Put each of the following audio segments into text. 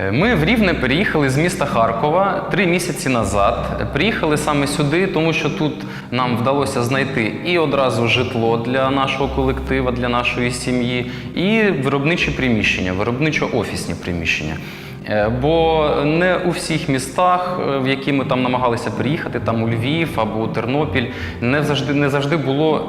Е, Ми в Рівне переїхали з міста Харкова три місяці назад. Приїхали саме сюди, тому що тут нам вдалося знайти і одразу житло для нашого колектива, для нашої сім'ї, і виробничі приміщення, виробничо-офісні приміщення. Е, Бо не у всіх містах, е, в які ми там намагалися приїхати, там у Львів або у Тернопіль, не завжди не завжди було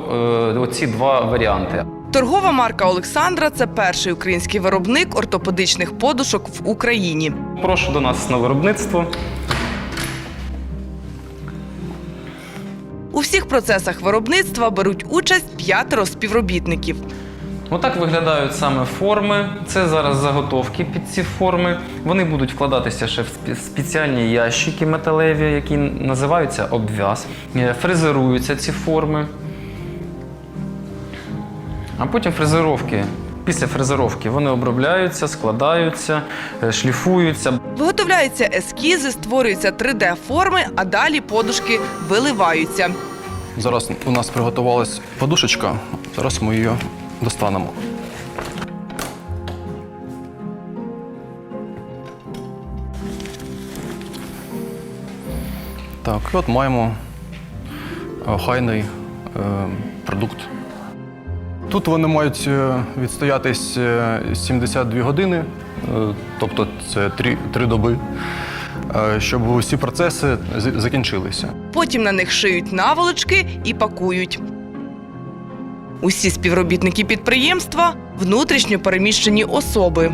оці два варіанти. Торгова марка Олександра це перший український виробник ортопедичних подушок в Україні. Прошу до нас на виробництво. У всіх процесах виробництва беруть участь п'ятеро співробітників. Отак виглядають саме форми. Це зараз заготовки під ці форми. Вони будуть вкладатися ще в спеціальні ящики металеві, які називаються обв'яз. Е, Фрезеруються ці форми. А потім фрезеровки. Після фрезеровки вони обробляються, складаються, е, шліфуються. Виготовляються ескізи, створюються 3D-форми, а далі подушки виливаються. Зараз у нас приготувалась подушечка. Зараз ми її достанемо. Так, і от маємо е, хайний е, продукт. Тут вони мають е, відстоятись е, 72 години, е, тобто це 3, 3 доби, е, щоб усі процеси закінчилися. Потім на них шиють наволочки і пакують. Усі співробітники підприємства внутрішньо переміщені особи.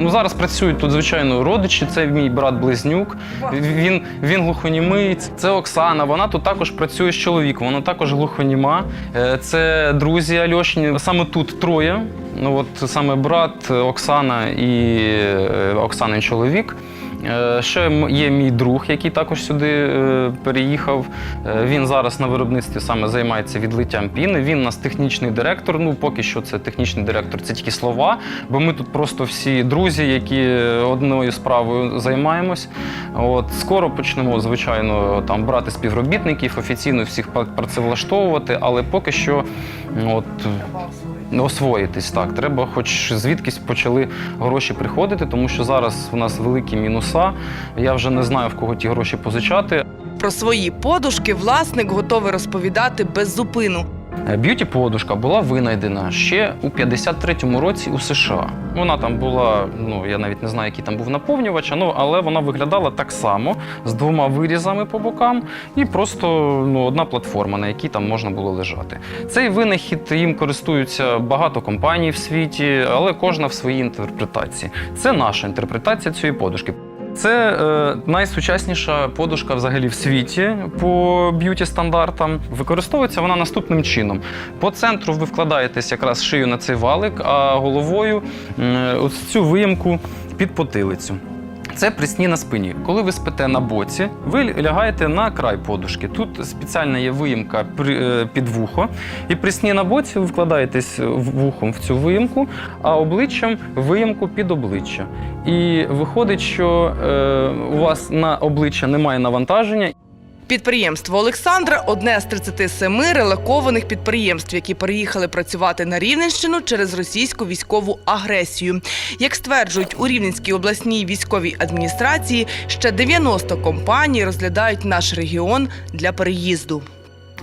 Ну, зараз працюють тут, звичайно, родичі. Це мій брат-близнюк. Він, він глухонімий. Це Оксана. Вона тут також працює з чоловіком. Вона також глухоніма. Е, Це друзі Альошні. Саме тут троє. Ну от саме брат, Оксана і е, Оксанин чоловік. Е, Ще є мій друг, який також сюди е, переїхав. Е, Він зараз на виробництві саме займається відлиттям піни. Він у нас технічний директор. Ну, поки що це технічний директор, це тільки слова, бо ми тут просто всі друзі, які одною справою займаємось. От скоро почнемо, звичайно, там брати співробітників, офіційно всіх працевлаштовувати, але поки що от. Освоїтись так, треба, хоч звідкись почали гроші приходити, тому що зараз у нас великі мінуса. Я вже не знаю в кого ті гроші позичати. Про свої подушки власник готовий розповідати без зупину. Е, Б'юті-подушка була винайдена ще у 53-му році у США. Вона там була, ну я навіть не знаю, який там був наповнювач, ну але вона виглядала так само з двома вирізами по бокам, і просто ну, одна платформа, на якій там можна було лежати. Цей винахід їм користуються багато компаній в світі, але кожна в своїй інтерпретації. Це наша інтерпретація цієї подушки. Це е, найсучасніша подушка взагалі в світі по б'юті стандартам. Використовується вона наступним чином. По центру ви вкладаєтесь якраз шию на цей валик, а головою е, ось цю виємку під потилицю. Це присні на спині. Коли ви спите на боці, ви лягаєте на край подушки. Тут спеціальна є виїмка при- е, під вухо. І присні на боці ви вкладаєтесь вухом в цю виїмку, а обличчям виїмку під обличчя. І виходить, що е, у вас на обличчя немає навантаження, Підприємство Олександра одне з 37 релокованих підприємств, які переїхали працювати на Рівненщину через російську військову агресію. Як стверджують у Рівненській обласній військовій адміністрації, ще 90 компаній розглядають наш регіон для переїзду.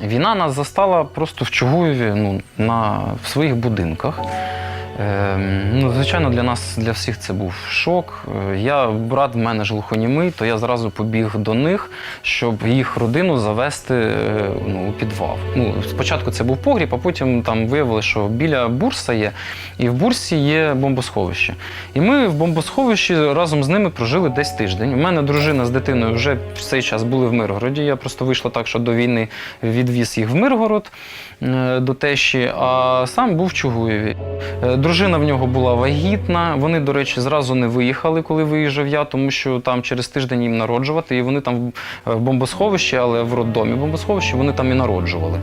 Війна нас застала просто в Чугуєві, ну, на, в своїх будинках. Ем, ну, звичайно, для нас, для всіх це був шок. Е, Я, брат в мене ж глухонімий, то я зразу побіг до них, щоб їх родину завести е, ну, у підвал. Ну, спочатку це був погріб, а потім там виявилося, що біля бурса є, і в бурсі є бомбосховище. І ми в бомбосховищі разом з ними прожили десь тиждень. У мене дружина з дитиною вже в цей час були в Миргороді. Я просто вийшла так, що до війни відвіз їх в Миргород е, до тещі, а сам був в Чугуєві. Е, Дружина в нього була вагітна. Вони, до речі, зразу не виїхали, коли виїжджав я, тому що там через тиждень їм народжувати, і вони там в- в бомбосховищі, але в роддомі бомбосховищі вони там і народжували.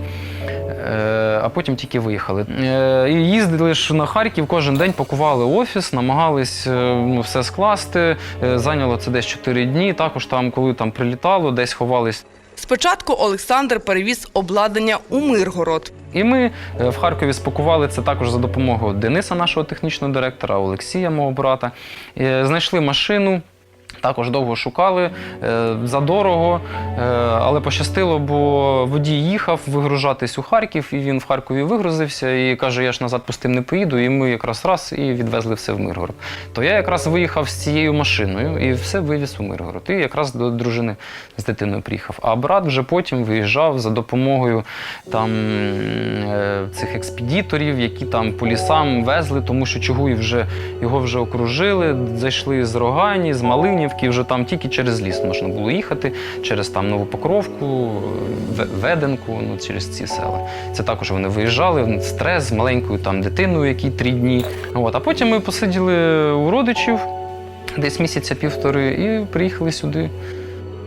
Е, А потім тільки виїхали. Е, І їздили ж на Харків кожен день, пакували офіс, намагались е, ну, все скласти. Е, Зайняло це десь 4 дні. Також там, коли там прилітало, десь ховались Спочатку Олександр перевіз обладнання у Миргород. І ми е, в Харкові спакували це також за допомогою Дениса, нашого технічного директора, Олексія, мого брата. Е, Знайшли машину. Також довго шукали е, задорого, е, але пощастило, бо водій їхав вигружатись у Харків, і він в Харкові вигрузився і каже: Я ж назад пустим не поїду. І ми якраз раз і відвезли все в Миргород. То я якраз виїхав з цією машиною і все вивіз у Миргород. І якраз до дружини з дитиною приїхав. А брат вже потім виїжджав за допомогою там е, цих експедіторів, які там по лісам везли, тому що Чугуїв вже його вже окружили, зайшли з Рогані, з Малинівки, вже там тільки через ліс можна було їхати, через там Нову Покровку, Веденку, ну через ці села. Це також вони виїжджали, стрес з маленькою там дитиною, якій три дні. От. А потім ми посиділи у родичів десь місяця півтори і приїхали сюди.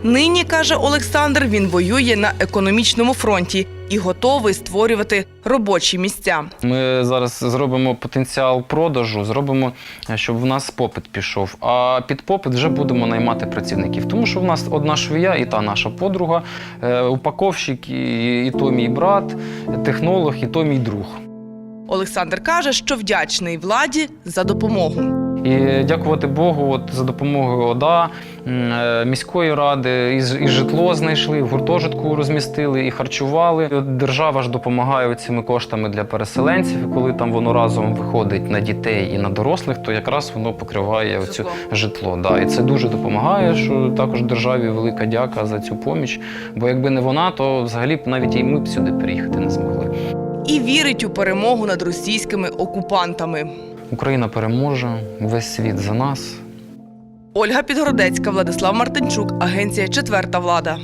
Нині, каже Олександр, він воює на економічному фронті і готовий створювати робочі місця. Ми зараз зробимо потенціал продажу, зробимо, щоб в нас попит пішов. А під попит вже будемо наймати працівників. Тому що в нас одна швія і та наша подруга, е, упаковщик, і, і то мій брат, технолог, і то мій друг. Олександр каже, що вдячний владі за допомогу. І дякувати Богу, от за допомогою ОДА, е, міської ради, і, і житло знайшли, в гуртожитку розмістили, і харчували. І От держава ж допомагає цими коштами для переселенців. І коли там воно разом виходить на дітей і на дорослих, то якраз воно покриває оцю Житло. житло. Да. І це дуже допомагає. Що також державі велика дяка за цю поміч. Бо якби не вона, то взагалі б навіть і ми б сюди приїхати не змогли. І вірить у перемогу над російськими окупантами. Україна переможе, весь світ за нас. Ольга Підгородецька, Владислав Мартинчук, агенція Четверта влада.